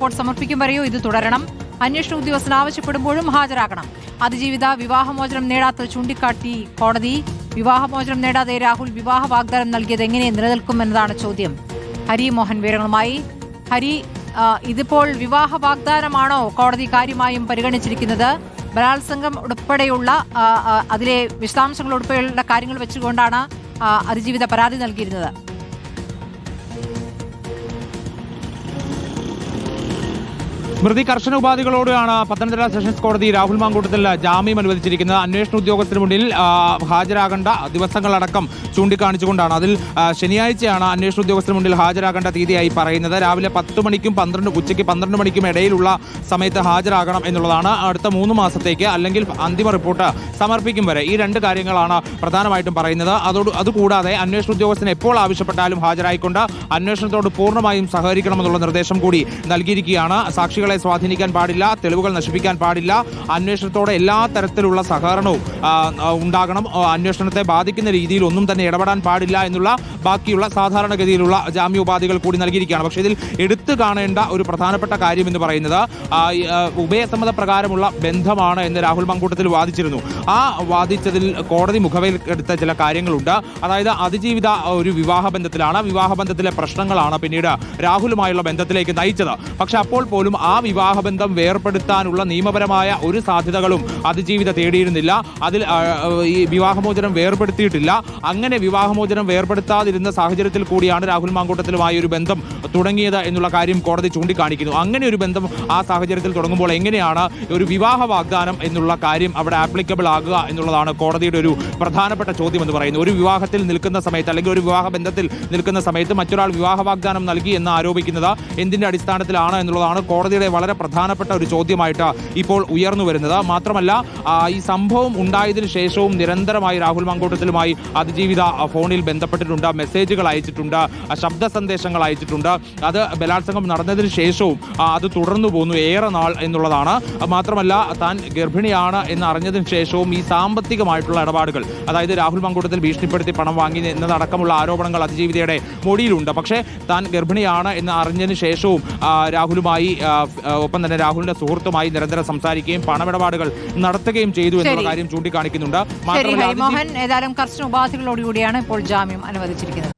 Report സമർപ്പിക്കും വരെയോ ഇത് തുടരണം. അന്വേഷണ ഉദ്യോഗസ്ഥൻ ആവശ്യപ്പെടുമ്പോഴും ഹാജരാകണം. അതിജീവിത വിവാഹമോചനം നേടാത്തത് ചൂണ്ടിക്കാട്ടി കോടതി. വിവാഹമോചനം നേടാതെ രാഹുൽ വിവാഹ വാഗ്ദാനം നൽകിയത് എങ്ങനെ നിലനിൽക്കുമെന്നതാണ് ചോദ്യം. ഹരി മോഹൻ വിവരങ്ങളുമായി. ഹരി ഇതിപ്പോൾ വിവാഹ വാഗ്ദാനമാണോ കോടതി കാര്യമായും പരിഗണിച്ചിരിക്കുന്നത്? ബലാത്സംഗം ഉൾപ്പെടെയുള്ള അതിലെ വിശദാംശങ്ങൾ ഉൾപ്പെടെയുള്ള കാര്യങ്ങൾ വെച്ചുകൊണ്ടാണ് അതിജീവിത പരാതി നൽകിയിരുന്നത്. സ്മൃതി കർശന ഉപാധികളോടെയാണ് പത്തനംതിട്ട സെഷൻസ് കോടതി രാഹുൽ മാങ്കൂട്ടത്തിൽ ജാമ്യം അനുവദിച്ചിരിക്കുന്നത്. അന്വേഷണ ഉദ്യോഗസ്ഥന് മുന്നിൽ ഹാജരാകേണ്ട ദിവസങ്ങളടക്കം ചൂണ്ടിക്കാണിച്ചുകൊണ്ടാണ്. അതിൽ ശനിയാഴ്ചയാണ് അന്വേഷണ ഉദ്യോഗസ്ഥന് മുന്നിൽ ഹാജരാകേണ്ട തീയതിയായി പറയുന്നത്. രാവിലെ പത്ത് മണിക്കും പന്ത്രണ്ട് ഉച്ചയ്ക്ക് പന്ത്രണ്ട് മണിക്കും ഇടയിലുള്ള സമയത്ത് ഹാജരാകണം എന്നുള്ളതാണ്. അടുത്ത മൂന്ന് മാസത്തേക്ക് അല്ലെങ്കിൽ അന്തിമ റിപ്പോർട്ട് സമർപ്പിക്കും വരെ ഈ രണ്ട് കാര്യങ്ങളാണ് പ്രധാനമായിട്ടും പറയുന്നത്. അതോട് അതുകൂടാതെ അന്വേഷണ ഉദ്യോഗസ്ഥന് എപ്പോൾ ആവശ്യപ്പെട്ടാലും ഹാജരായിക്കൊണ്ട് അന്വേഷണത്തോട് പൂർണമായും സഹകരിക്കണമെന്നുള്ള നിർദ്ദേശം കൂടി നൽകിയിരിക്കുകയാണ്. സാക്ഷികളെ സ്വാധീനിക്കാൻ പാടില്ല തെളിവുകൾ നശിപ്പിക്കാൻ പാടില്ല. അന്വേഷണത്തോടെ എല്ലാ തരത്തിലുള്ള സഹകരണവും ഉണ്ടാകണം. അന്വേഷണത്തെ ബാധിക്കുന്ന രീതിയിൽ ഒന്നും തന്നെ ഇടപെടാൻ പാടില്ല എന്നുള്ള ബാക്കിയുള്ള സാധാരണഗതിയിലുള്ള ജാമ്യോപാധികൾ കൂടി നൽകിയിരിക്കുകയാണ്. പക്ഷേ ഇതിൽ എടുത്തു കാണേണ്ട ഒരു പ്രധാനപ്പെട്ട കാര്യം എന്ന് പറയുന്നത് ഉഭയസമ്മത പ്രകാരമുള്ള ബന്ധമാണ് എന്ന് രാഹുൽ മങ്കൂട്ടത്തിൽ വാദിച്ചിരുന്നു. ആ വാദിച്ചതിൽ കോടതി മുഖവയിൽ എടുത്ത ചില കാര്യങ്ങളുണ്ട്. അതായത് അതിജീവിത ഒരു വിവാഹ ബന്ധത്തിലാണ്. വിവാഹ ബന്ധത്തിലെ പ്രശ്നങ്ങളാണ് പിന്നീട് രാഹുലുമായുള്ള ബന്ധത്തിലേക്ക് നയിച്ചത്. പക്ഷെ അപ്പോൾ പോലും ആ വിവാഹ ബന്ധം വേർപെടുത്താനുള്ള നിയമപരമായ ഒരു സാധ്യതകളും അതിജീവിത തേടിയിരുന്നില്ല. അതിൽ ഈ വിവാഹമോചനം വേർപെടുത്തിയിട്ടില്ല അങ്ങനെ വിവാഹമോചനം വേർപെടുത്താതിരുന്ന സാഹചര്യത്തിൽ കൂടിയാണ് രാഹുൽ മാങ്കൂട്ടത്തിലുമായി ഒരു ബന്ധം തുടങ്ങിയത് എന്നുള്ള കാര്യം കോടതി ചൂണ്ടിക്കാണിക്കുന്നു. അങ്ങനെ ഒരു ബന്ധം ആ സാഹചര്യത്തിൽ തുടങ്ങുമ്പോൾ എങ്ങനെയാണ് ഒരു വിവാഹ വാഗ്ദാനം എന്നുള്ള കാര്യം അവിടെ ആപ്ലിക്കബിൾ ആകുക എന്നുള്ളതാണ് കോടതിയുടെ ഒരു പ്രധാനപ്പെട്ട ചോദ്യം എന്ന് പറയുന്നത്. ഒരു വിവാഹത്തിൽ നിൽക്കുന്ന സമയത്ത് അല്ലെങ്കിൽ ഒരു വിവാഹ ബന്ധത്തിൽ നിൽക്കുന്ന സമയത്ത് മറ്റൊരാൾ വിവാഹ വാഗ്ദാനം നൽകി എന്ന് ആരോപിക്കുന്നത് എന്തിന്റെ അടിസ്ഥാനത്തിലാണ് എന്നുള്ളതാണ് കോടതിയുടെ വളരെ പ്രധാനപ്പെട്ട ഒരു ചോദ്യമായിട്ട് ഇപ്പോൾ ഉയർന്നു വരുന്നത്. മാത്രമല്ല ഈ സംഭവം ഉണ്ടായതിനു ശേഷവും നിരന്തരമായി രാഹുൽ മങ്കോട്ടത്തിലുമായി അതിജീവിത ഫോണിൽ ബന്ധപ്പെട്ടിട്ടുണ്ട്. മെസ്സേജുകൾ അയച്ചിട്ടുണ്ട് ശബ്ദ സന്ദേശങ്ങൾ അയച്ചിട്ടുണ്ട്. അത് ബലാത്സംഗം നടന്നതിന് ശേഷവും അത് തുടർന്നു പോന്നു ഏറെ നാൾ എന്നുള്ളതാണ്. മാത്രമല്ല താൻ ഗർഭിണിയാണ് എന്ന് അറിഞ്ഞതിന് ശേഷവും ഈ സാമ്പത്തികമായിട്ടുള്ള ഇടപാടുകൾ അതായത് രാഹുൽ മങ്കൂട്ടത്തിൽ ഭീഷണിപ്പെടുത്തി പണം വാങ്ങി എന്നതടക്കമുള്ള ആരോപണങ്ങൾ അതിജീവിതയുടെ മൊഴിയിലുണ്ട് പക്ഷേ താൻ ഗർഭിണിയാണ് എന്ന് അറിഞ്ഞതിന് ശേഷവും രാഹുലുമായി ഒപ്പം തന്നെ രാഹുലിന്റെ സുഹൃത്തുമായി നിരന്തരം സംസാരിക്കുകയും പണമിടപാടുകൾ നടത്തുകയും ചെയ്തു എന്നുള്ള കാര്യം ചൂണ്ടിക്കാണിക്കുന്നുണ്ട്. മാത്രമല്ല ഏതായാലും കർശന ഉപാധികളോടുകൂടിയാണ് ഇപ്പോൾ ജാമ്യം അനുവദിച്ചിരിക്കുന്നത്.